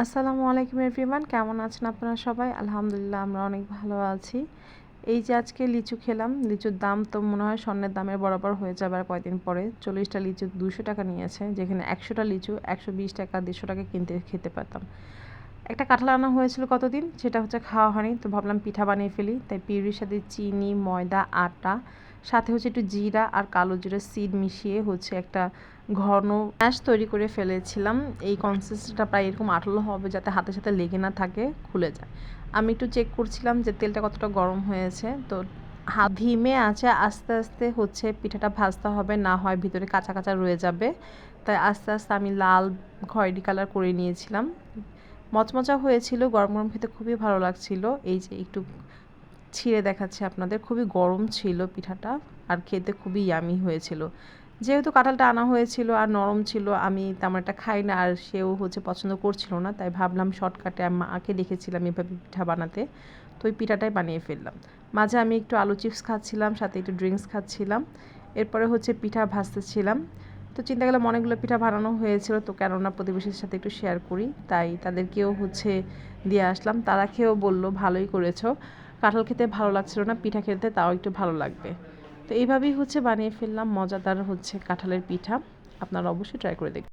আসসালামু আলাইকুম এভরিওয়ান, কেমন আছেন আপনারা সবাই? আলহামদুলিল্লাহ, আমরা অনেক ভালো আছি। এই যে আজকে লিচু খেলাম, লিচুর দাম তো মনে হয় স্বর্ণের দামের বরাবর হয়ে যাবে আর কয়দিন পরে। চল্লিশটা লিচু দুশো টাকা নিয়েছে, যেখানে একশোটা লিচু একশো বিশ টাকা, দেড়শো টাকা কিনতে খেতে পারতাম। একটা কাঁঠাল আনা হয়েছিল কতদিন? সেটা হচ্ছে খাওয়া হয়নি, তো ভাবলাম পিঠা বানিয়ে ফেলি। তাই পিউরির সাথে চিনি, ময়দা, আটা, সাথে হচ্ছে একটু জিরা আর কালো জিরা সিড মিশিয়ে হচ্ছে একটা ঘন ম্যাশ তৈরি করে ফেলেছিলাম। এই কনসিস্টেন্সটা প্রায় এরকম আঠালো হবে যাতে হাতের সাথে লেগে না থাকে, খুলে যায়। আমি একটু চেক করছিলাম যে তেলটা কতটা গরম হয়েছে, তো হা ধিমে আছে, আস্তে আস্তে হচ্ছে পিঠাটা ভাজতে হবে, না হয় ভিতরে কাঁচা কাঁচা রয়ে যাবে। তাই আস্তে আস্তে আমি লাল খয়েরি কালার করে নিয়েছিলাম। মচমচা হয়েছিল, গরম গরম খেতে খুবই ভালো লাগছিল। এই যে একটু ছিঁড়ে দেখাচ্ছে আপনাদের, খুবই গরম ছিল পিঠাটা আর খেতে খুবই ইয়ামি হয়েছিল। যেহেতু কাঁঠালটা আনা হয়েছিল আর নরম ছিল, আমি তেমন একটা খাই না আর সেও হচ্ছে পছন্দ করছিল না, তাই ভাবলাম শর্টকাটে মাকে দেখেছিলাম এভাবে পিঠা বানাতে। তো ওই পিঠাটাই বানিয়ে ফেললাম। মাঝে আমি একটু আলু চিপস খাচ্ছিলাম, সাথে একটু ড্রিঙ্কস খাচ্ছিলাম। এরপরে হচ্ছে পিঠা ভাজতেছিলাম। তো চিন্তা গেলাম অনেকগুলো পিঠা বানানো হয়েছিল, তো কেননা প্রতিবেশীর সাথে একটু শেয়ার করি, তাই তাদেরকেও হচ্ছে দিয়ে আসলাম। তারা খেয়েও বলল, ভালোই করেছ। কাঁঠাল খেতে ভালো লাগছিল না, পিঠা খেতে তাও একটু ভালো লাগবে। তো এইভাবেই হচ্ছে বানিয়ে ফেললাম, মজাদার হচ্ছে কাঁঠালের পিঠা। আপনারা অবশ্যই ট্রাই করে দেখবেন।